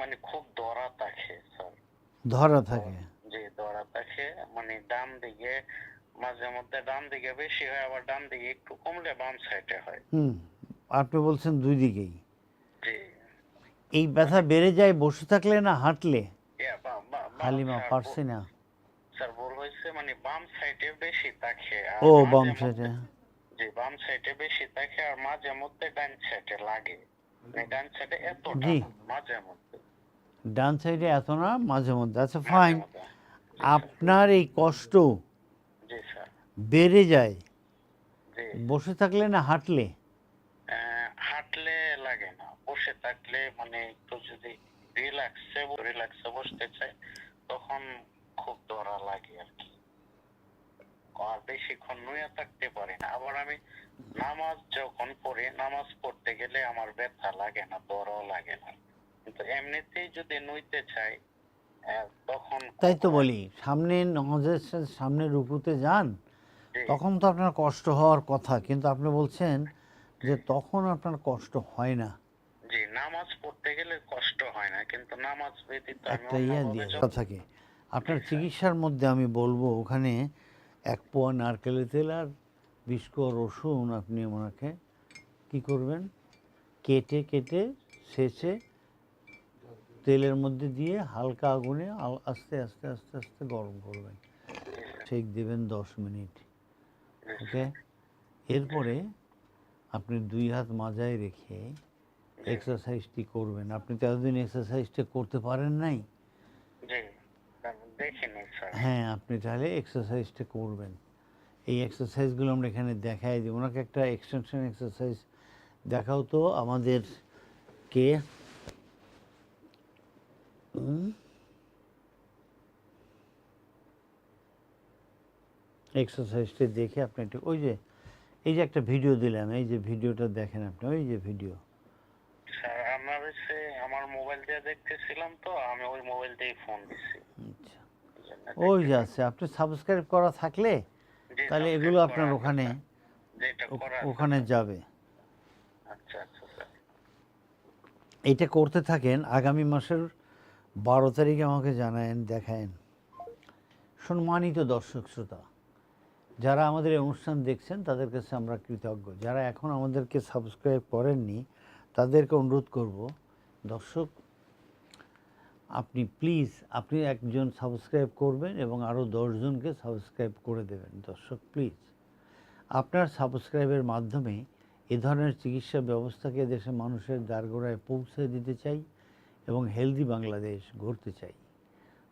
মানে খুব দরা থাকে স্যার ধরা থাকে? যে দরা থাকে। মানে ডান দিকে মাঝে মধ্যে ডান দিকে বেশি হয় আবার ডান দিকে একটু কমলে বাম সাইডে হয়। হুম আপনি বলছেন দুই দিকেই। জি। এই ব্যথা বেড়ে যায় বসে থাকলে না হাঁটলে? হালিমা পারছি না। স্যার বল হয়েছে মানে বাম সাইডে বেশি থাকে ও বাম সাইডে জি বাম সাইডে বেশি থাকে আর মাঝে মধ্যে ডান সাইডে লাগে। মানে ডান সাইডে এতটা জি। না, মাঝে মধ্যে। ডান সাইডে এত না মাঝে মধ্যে। আচ্ছা ফাইন আপনার এই কষ্ট বেড়ে যায়। বসে থাকলে না হাঁটলে? হাঁটলে লাগে না। বসে থাকলে মানে একটু যদি রিল্যাক্সে রিল্যাক্সে বসতে চাই তখন খুব ধরা লাগে আর কি। আর বেশিক্ষণ নুয়ে থাকতে পারি না। আবার আমি নামাজ যখন পড়ি নামাজ পড়তে গেলে আমার ব্যথা লাগে না দরও লাগে না। কিন্তু এমনিতেই যদি নুইতে চাই তখন তাই তো বলি সামনে নজরের সামনে রুকুতে যান তখন তো আপনার কষ্ট হওয়ার কথা কিন্তু আপনি বলছেন যে তখন আপনার কষ্ট হয় না। জি নামাজ পড়তে গেলে কষ্ট হয় না কিন্তু নামাজ ব্যতীত একটা ইয়ে দিয়ে থাকে আপনার চিকিৎসার মধ্যে আমি বলব ওখানে এক পোয়া নারকেলের তেল আর বিশ কোয়া রসুন আপনি ওনাকে কি করবেন? কেটে কেটে শেষে তেলের মধ্যে দিয়ে হালকা আগুনে আস্তে আস্তে আস্তে আস্তে গরম করবেন। ঠিক দেবেন দশ মিনিট। ওকে? এরপরে আপনি দুই হাত মাজায় রেখে এক্সারসাইজটি করবেন। আপনি তো এতদিন এক্সারসাইজটা করতে পারেন নাই। হ্যাঁ আপনি তাহলে এক্সারসাইজটা করবেন। এই এক্সারসাইজগুলো আমরা এখানে দেখাই দিই ওনাকে একটা এক্সটেনশন এক্সারসাইজ দেখাও তো আমাদের কে এক্সারসাইজটা দেখে আপনি একটু ওই যে এই যে একটা ভিডিও দিলাম এই যে ভিডিওটা দেখেন আপনি ওই যে ভিডিও স্যার আমার হচ্ছে আমার মোবাইল দিয়ে দেখতেছিলাম তো আমি ওই মোবাইল দিয়েই ফোন দিছি। আচ্ছা। ওই যে আছে আপনি সাবস্ক্রাইব করা থাকলে তাহলে এগুলো আপনার ওখানে ওখানে যাবে। আচ্ছা আচ্ছা। এটা করতে থাকেন আগামী মাসের বারো তারিখে আমাকে জানায়েন, দেখায়েন। সম্মানিত দর্শক শ্রোতা, যারা আমাদের এই অনুষ্ঠান দেখছেন, তাদের কাছে আমরা কৃতজ্ঞ। যারা এখন আমাদেরকে সাবস্ক্রাইব করেননি, তাদেরকে অনুরোধ করব, দর্শক, আপনি প্লিজ আপনি একজন সাবস্ক্রাইব করবেন এবং আরও দশজনকে সাবস্ক্রাইব করে দেবেন। দর্শক প্লিজ আপনার সাবস্ক্রাইবের মাধ্যমে এ ধরনের চিকিৎসা ব্যবস্থাকে দেশের মানুষের দ্বারগোড়ায় পৌঁছে দিতে চাই। এবং হেলদি বাংলাদেশ গড়তে চাই।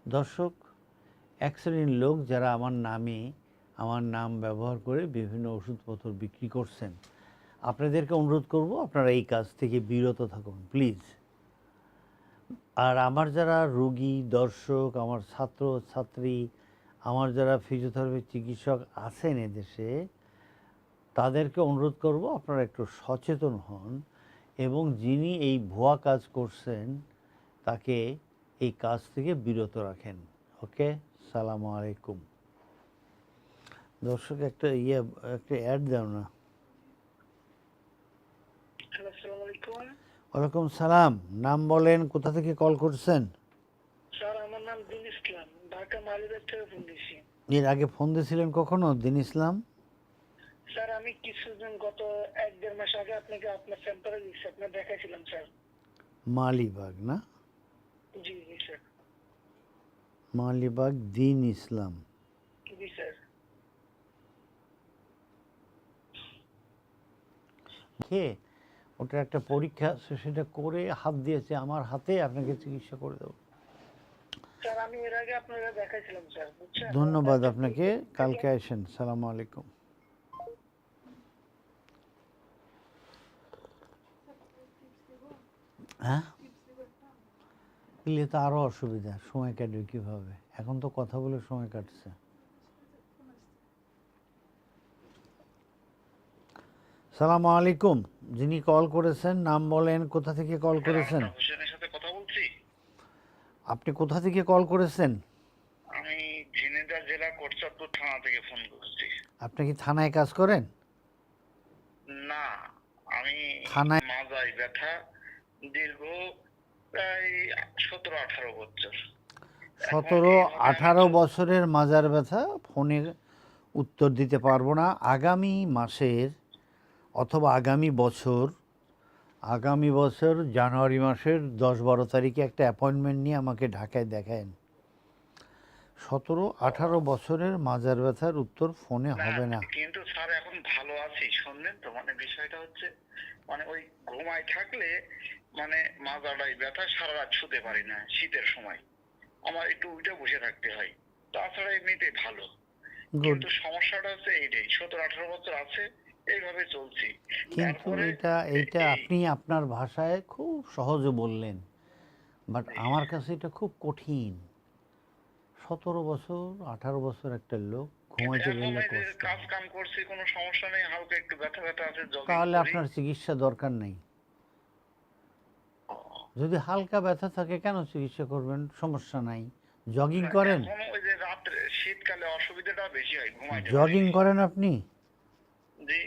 দর্শক, এক শ্রেণির লোক যারা আমার নামে, আমার নাম ব্যবহার করে বিভিন্ন ওষুধপত্র বিক্রি করছেন, আপনাদেরকে অনুরোধ করব আপনারা এই কাজ থেকে বিরত থাকুন, প্লিজ। আর আমার যারা রোগী, দর্শক, আমার ছাত্র, ছাত্রী, আমার যারা ফিজিওথেরাপি চিকিৎসক আছেন এদেশে, তাদেরকে অনুরোধ করব আপনারা একটু সচেতন হন এবং যিনি এই ভুয়া কাজ করছেন তাকে এই কাজ থেকে বিরত রাখেন। ওকে? সালাম আলাইকুম। দর্শক একটা ইয়ে একটা অ্যাড দাও না। ওয়ালাইকুম সালাম। নাম বলেন কোথা থেকে কল করছেন? স্যার আমার নাম দিন ইসলাম ঢাকা মালিবাগ থেকে ফোন দিছি এর আগে ফোন দিয়েছিলেন কখনো দিন ইসলাম? স্যার আমি কিছুদিন গত এক দেড় মাস আগে আপনাকে আপনার সেন্টারে দিচ্ছি আপনার দেখাইছিলাম স্যার। মালিবাগ না? জি জি স্যার মালিবাগ দিন ইসলাম। জি স্যার খেয়ে ওটার একটা পরীক্ষা আছে, সেটা করে হাত দিয়েছে আমার হাতে আপনাকে চিকিৎসা করে দেবো। ধন্যবাদ আপনাকে কালকে আসেন সালাম আলাইকুম। হ্যাঁ? এলে তো আরও অসুবিধা সময় কাটবে কীভাবে? এখন তো কথা বলে সময় কাটছে। সালাম আলাইকুম যিনি কল করেছেন নাম বলেন কোথা থেকে কল করেছেন? কথা বলছি। আপনি কোথা থেকে কল করেছেন? আমি ঝিনাইদহ জেলা কোটচাঁদপুর থানা থেকে ফোন করছি। আপনি কি থানায় কাজ করেন? না আমি থানায়- মাজায় ব্যথা দীর্ঘ প্রায় সতেরো আঠারো বছর। সতেরো আঠারো বছরের মাজার ব্যথা ফোনের উত্তর দিতে পারব না। আগামী মাসের অথবা আগামী বছর আগামী বছর জানুয়ারি মাসের দশ বারো তারিখে একটা অ্যাপয়েন্টমেন্ট নিয়ে আমাকে ঢাকায় দেখায়েন। সতেরো আঠারো বছরের মাজার ব্যথার উত্তর ফোনে হবে না। কিন্তু স্যার এখন ভালো আছি শুনলেন তো? মানে বিষয়টা হচ্ছে মানে ওই ঘুমায় থাকলে মানে মাজাটাই ব্যথা সারা রাত শুতে পারি না শীতের সময়। আমার একটু উঠে বসে থাকতে হয় তাছাড়া এমনিতে ভালো। কিন্তু সমস্যাটা হচ্ছে এইটাই সতেরো আঠারো বছর আছে এইভাবে চলছি। কিন্তু এটা এইটা আপনি আপনার ভাষায় খুব সহজে বললেন বাট আমার কাছে এটা খুব কঠিন। সতেরো বছর আঠারো বছর একটা লোক ঘুমাইতে গেলে কষ্ট কাজ কাম করছি কোনো সমস্যা নেই হালকা একটু ব্যথা ব্যথা আছে তাহলে আপনার চিকিৎসা দরকার নেই। যদি হালকা ব্যথা থাকে কেন চিকিৎসা করবেন? সমস্যা নাই। জগিং করেন? ওই যে রাত্রে শীতকালে অসুবিধাটা বেশি হয় ঘুমাইতে জগিং করেন আপনি? জি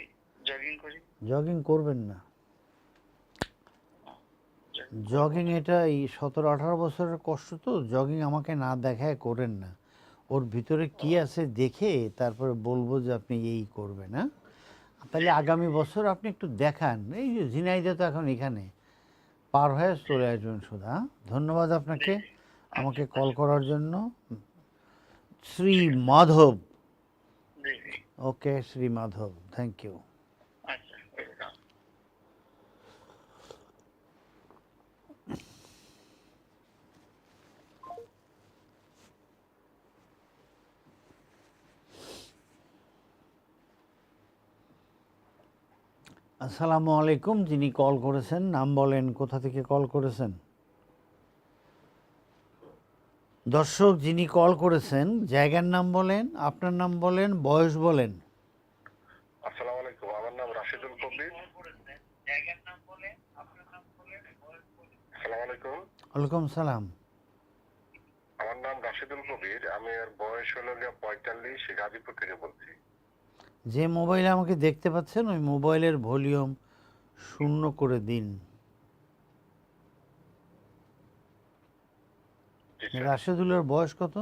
জগিং করি। জগিং করবেন না। জগিং এটা এই সতেরো আঠারো বছরের কষ্ট তো জগিং আমাকে না দেখায় করেন না। ওর ভিতরে কি আছে দেখে তারপরে বলব যে আপনি এই করবেন হ্যাঁ? তাহলে আগামী বছর আপনি একটু দেখান। এই যে ঝিনাইদা তো এখন এখানে। পার হয়ে চলে আসবেন সুধা ধন্যবাদ আপনাকে। আমাকে কল করার জন্য। Shri Madhab. Okay Shri Madhab. Thank you আচ্ছা welcome. আসসালামু আলাইকুম যিনি কল করেছেন নাম বলেন কোথা থেকে কল করেছেন? দর্শক যিনি কল করেছেন জায়গার নাম বলেন আপনার নাম বলেন বয়স বলেন। আসসালামু আলাইকুম আমার নাম রাশিদুল কবির আসসালামু আলাইকুম। ওয়ালাইকুম সালাম। আমার নাম রাশিদুল কবির আমি এর বয়স হলো গিয়ে পঁয়তাল্লিশ গাজীপুর থেকে বলছি। যে মোবাইলে আমাকে দেখতে পাচ্ছেন ওই মোবাইলের ভলিউম শূন্য করে দিন। রাশেদুলের বয়স কত?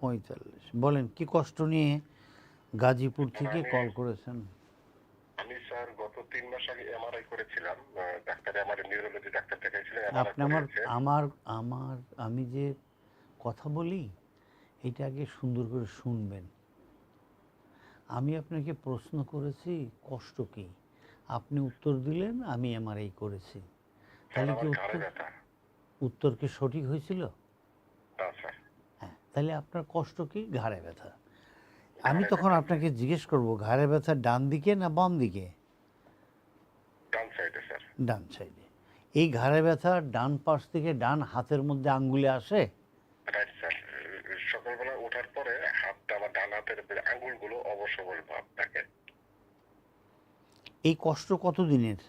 পঁয়তাল্লিশ বলেন কি কষ্ট নিয়ে গাজীপুর থেকে কল করেছেন? আমি স্যার গত তিন মাস আগে এমআরআই করেছিলাম ডাক্তার এমআরআই নিউরোলজি ডাক্তার দেখাইছিলেন আপনি আমার আমার আমার আমি যে কথা বলি এটা আগে সুন্দর করে শুনবেন। আমি আপনাকে প্রশ্ন করেছি কষ্ট কি? আপনি উত্তর দিলেন আমি আমার এই করেছি। তাহলে কি উত্তর উত্তর কি সঠিক হয়েছিল? হ্যাঁ তাহলে আপনার কষ্ট কি? ঘাড়ে ব্যথা। আমি তখন আপনাকে জিজ্ঞেস করব ঘাড়ে ব্যথা ডান দিকে না বাম দিকে? ডান সাইডে। এই ঘাড়ে ব্যথা ডান পাশ থেকে ডান হাতের মধ্যে আঙ্গুলে আসে? ওঠার পরে হাতটা আমার ডান হাতের আঙ্গুলগুলো অবসবল ভাব থাকে। এই কষ্ট কত দিনের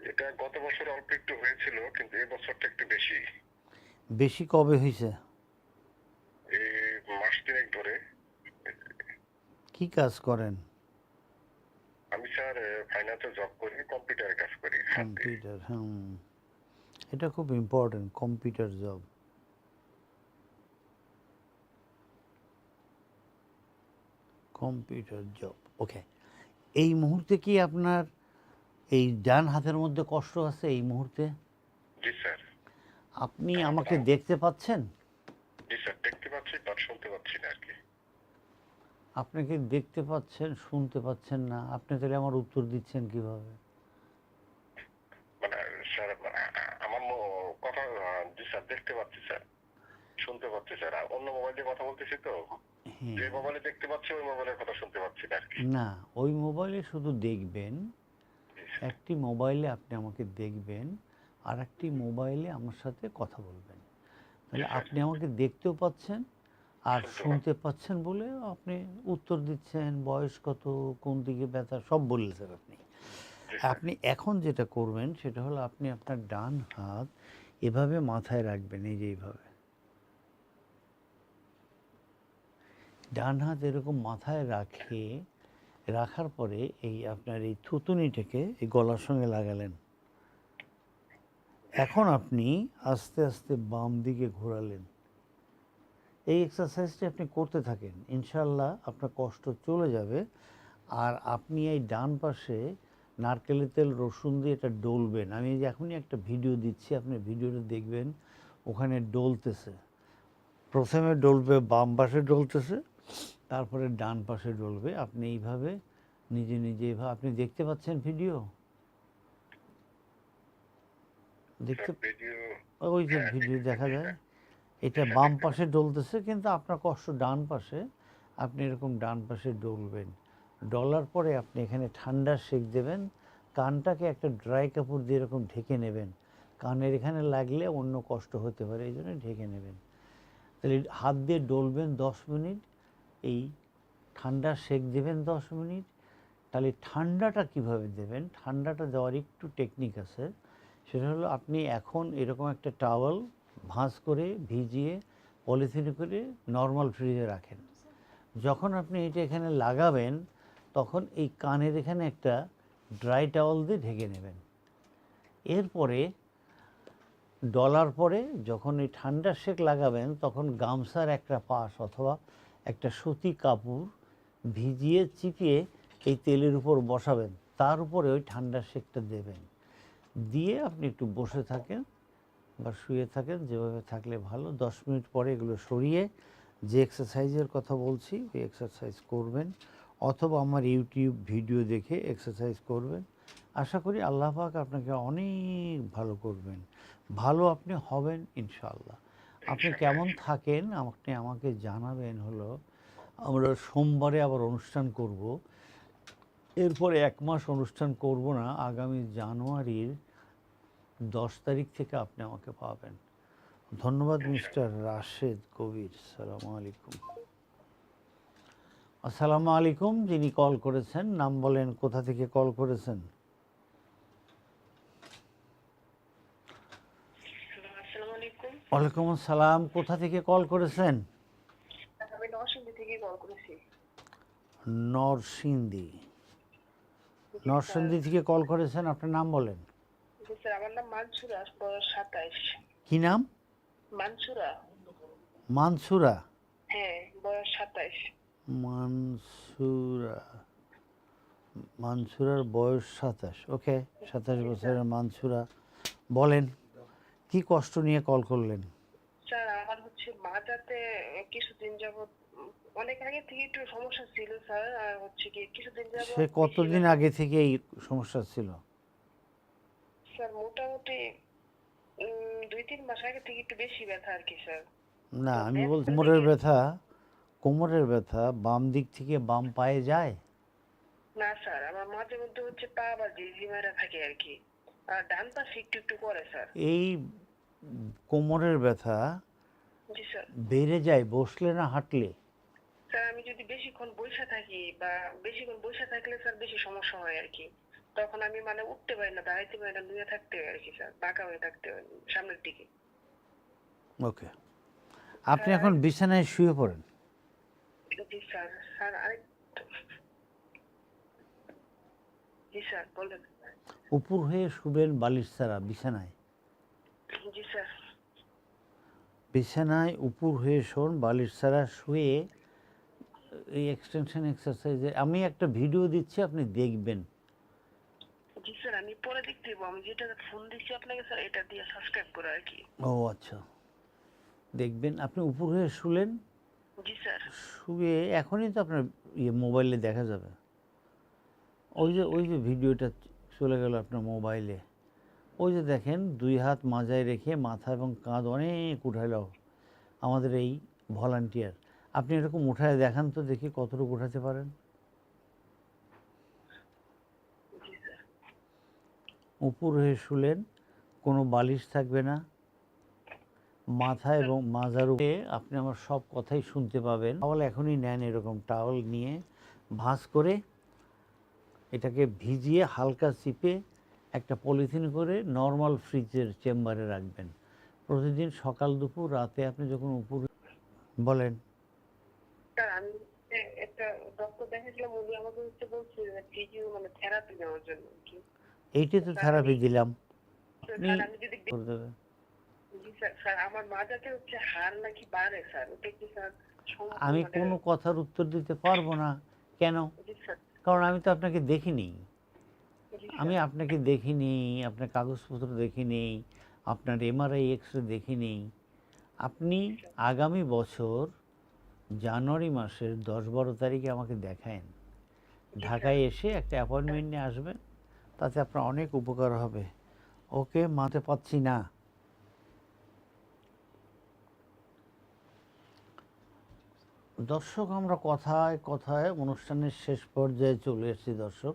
এটা গত বছর অল্প একটু হয়েছিল কিন্তু এই বছরটা একটু বেশি। বেশি কবে হয়েছে? এই মাস তিনেক ধরে। কি কাজ করেন? আমি স্যার ফাইন্যান্সে জব করি কম্পিউটারে কাজ করি কম্পিউটার হুম। এটা খুব important computer job computer job. Okay এই মুহূর্তে কি আপনার এই ডান হাতের মধ্যে কষ্ট আছে এই মুহূর্তে? আপনি আমাকে দেখতে পাচ্ছেন? আপনাকে দেখতে পাচ্ছেন শুনতে পাচ্ছেন না? আপনি তাহলে আমার উত্তর দিচ্ছেন কীভাবে? মানে স্যার দেখতে পাচ্ছি স্যার। শুনতে পাচ্ছি স্যার। অন্য মোবাইল দিয়ে কথা বলতেছি তো? যে মোবাইলে দেখতে পাচ্ছি ওই মোবাইলের কথা শুনতে পাচ্ছি না না ওই মোবাইলে শুধু দেখবেন একটি মোবাইলে আপনি আমাকে দেখবেন আর একটি মোবাইলে আমার সাথে কথা বলবেন। তাহলে আপনি আমাকে দেখতেও পাচ্ছেন আর শুনতে পাচ্ছেন বলে আপনি উত্তর দিচ্ছেন বয়স কত কোন দিকে ব্যথা সব বললেন আপনি। আপনি এখন যেটা করবেন সেটা হলো আপনি আপনার ডান হাত এভাবে মাথায় রাখবেন এই যে এইভাবে। ডান হাত এরকম মাথায় রাখে, রাখার পরে এই আপনার এই থুতুনিটাকে এই গলার সঙ্গে লাগালেন। এখন আপনি আস্তে আস্তে বাম দিকে ঘোরালেন। এই এক্সারসাইজটি আপনি করতে থাকেন ইনশাল্লাহ আপনার কষ্ট চলে যাবে। আর আপনি এই ডান পাশে নারকেলের তেল, রসুন দিয়ে এটা ডলবেন। আমি যে এখনই একটা ভিডিও দিচ্ছি, আপনি ভিডিওটা দেখবেন, ওখানে ডলতেছে। প্রথমে ডলবে, বাম পাশে ডলতেছে। তারপরে ডান পাশে ডলবে আপনি এইভাবে নিজে নিজে এইভাবে আপনি দেখতে পাচ্ছেন ভিডিও? দেখতে ওই যে ভিডিও দেখা যায়। এটা বাম পাশে ডলতেছে কিন্তু আপনার কষ্ট ডান পাশে আপনি এরকম ডান পাশে ডলবেন ডলার পরে আপনি এখানে ঠান্ডা সেক দেবেন কানটাকে একটা ড্রাই কাপড় দিয়ে এরকম ঢেকে নেবেন। কানের এখানে লাগলে অন্য কষ্ট হতে পারে এই জন্য ঢেকে নেবেন। তাহলে হাত দিয়ে ডলবেন দশ মিনিট এই ঠান্ডা সেক দেবেন দশ মিনিট। তাহলে ঠান্ডাটা কীভাবে দেবেন? ঠান্ডাটা দেওয়ার একটু টেকনিক আছে। সেটা হলো আপনি এখন এরকম একটা টাওয়াল ভাঁজ করে ভিজিয়ে পলিথিনে করে নর্মাল ফ্রিজে রাখেন। যখন আপনি এটা এখানে লাগাবেন, তখন এই কানের এখানে একটা ড্রাই টাওয়াল দিয়ে ঢেকে নেবেন। এরপরে ডলার পরে যখন এই ঠান্ডা সেক লাগাবেন, তখন গামছার একটা পাশ অথবা একটা সুতি কাপড় ভিজিয়ে চিপিয়ে এই তেলের উপর বসাবেন। তার উপরে ওই ঠান্ডা সেকটা দেবেন। দিয়ে আপনি একটু বসে থাকেন বা শুয়ে থাকেন, যেভাবে থাকলে ভালো। দশ মিনিট পরে এগুলো সরিয়ে যে এক্সারসাইজের কথা বলছি, ওই এক্সারসাইজ করবেন অথবা আমার ইউটিউব ভিডিও দেখে এক্সারসাইজ করবেন। আশা করি আল্লাহ পাক আপনাকে অনেক ভালো করবেন। ভালো আপনি হবেন ইনশাআল্লাহ। আপনি কেমন থাকেন? আপনি আমাকে জানাবেন হলো আমরা সোমবারে আবার অনুষ্ঠান করব। এরপরে এক মাস অনুষ্ঠান করব না আগামী জানুয়ারির দশ তারিখ থেকে আপনি আমাকে পাবেন। ধন্যবাদ মিস্টার রাশেদ কবির। সালাম আলাইকুম। আসসালামু আলাইকুম যিনি কল করেছেন নাম বলেন কোথা থেকে কল করেছেন আসসালামু আলাইকুম। ওয়ালাইকুম আসসালাম কোথা থেকে কল করেছেন? আমি নরসিংদী থেকে কল করেছি। নরসিংদী। নরসিংদী থেকে কল করেছেন আপনার নাম বলেন। স্যার আমার নাম মানসুরা বয়স সাতাইশ। কি নাম? মানসুরা। মানসুরা? হ্যাঁ বয়স সাতাইশ। মানসুরা। মানসুরার বয়স সাতাশ। ওকে সাতাশ বছরের মানসুরা। বলেন। কি কষ্ট নিয়ে কল করলেন? স্যার আমার হচ্ছে মাজাতে কিছুদিন যাবত অনেক আগে থেকে একটু সমস্যা ছিল স্যার আর হচ্ছে কি কিছুদিন যাবত সে কতদিন আগে থেকে এই সমস্যা ছিল? স্যার মোটামুটি দুই তিন মাস আগে থেকে একটু বেশি ব্যথা আর কি স্যার। না আমি বলছি কোমরের ব্যথা কোমরের ব্যথা বাম দিক থেকে বাম পায়ে যায়? না স্যার আমার মাঝে মধ্যে হচ্ছে পা বা জিজিমারা থাকে আর কি। ডান পাশে একটু একটু করে স্যার। এই কোমরের ব্যথা জি স্যার। বেড়ে যায় বসলে না হাঁটলে? স্যার আমি যদি বেশিক্ষণ বসে থাকি বা বেশিক্ষণ বসে থাকলে স্যার বেশি সমস্যা হয় আর কি। তখন আমি মানে উঠতে পারি না দাঁড়াইতে পারি না নুয়ে থাকতে হয় আর কি স্যার। বাঁকা হয়ে থাকতে হয় সামনের দিকে। ওকে। আপনি এখন বিছানায় শুয়ে পড়েন? জি স্যার। স্যার আরেক জি স্যার বলেন। উপর হয়ে শুবেন বালিশ ছাড়া বিছানায়? বিছানায় উপর হয়ে শোন বালিশ ছাড়া শুয়ে এই এক্সটেনশন এক্সারসাইজে আমি একটা ভিডিও দিচ্ছি আপনি দেখবেন। জি স্যার আমি পরে দেখতে আমি যেটা ফোন দিচ্ছি আপনাকে স্যার এটা দিয়ে সাবস্ক্রাইব করে আর কি। ও আচ্ছা। দেখবেন আপনি উপর হয়ে শুলেন। জি স্যার। শুয়ে এখনই তো আপনার ইয়ে মোবাইলে দেখা যাবে। ওই যে ওই যে ভিডিওটা চলে গেল আপনার মোবাইলে। ওই যে দেখেন, দুই হাত মাজায় রেখে মাথা এবং কাঁধ অনেক উঠাইল আমাদের এই ভলান্টিয়ার। আপনি এরকম উঠায় দেখান তো দেখি কতটুকু উঠাতে পারেন। উপর হয়ে শুলেন, কোনো বালিশ থাকবে না। মাথা এবং মাজার উপরে আপনি আমার সব কথাই শুনতে পাবেন। টাওয়াল এখনই নেন এরকম টাওয়াল নিয়ে, ভাঁজ করে এটাকে ভিজিয়ে হালকা চিপে একটা পলিথিন করে নর্মাল ফ্রিজের চেম্বারে রাখবেন। প্রতিদিন সকাল দুপুর রাতে আপনি যখন উপর বলেন। মানে এইটাই তো থেরাপি দিলাম। আমি মানে- কোনো কথার উত্তর দিতে পারব না। কেন? স্যার। কারণ আমি তো আপনাকে দেখিনি। আমি আপনাকে দেখিনি, আপনার কাগজপত্র দেখিনি, আপনার এমআরআই এক্স রে দেখিনি। আপনি আগামী বছর জানুয়ারি মাসের দশ বারো তারিখে আমাকে দেখায়েন। ঢাকায় এসে একটা অ্যাপয়েন্টমেন্ট নিয়ে আসবেন, তাতে আপনার অনেক উপকার হবে। ওকে মাতে পাচ্ছি না। দর্শক আমরা কথায় কথায় অনুষ্ঠানের শেষ পর্যায়ে চলে এসেছি দর্শক।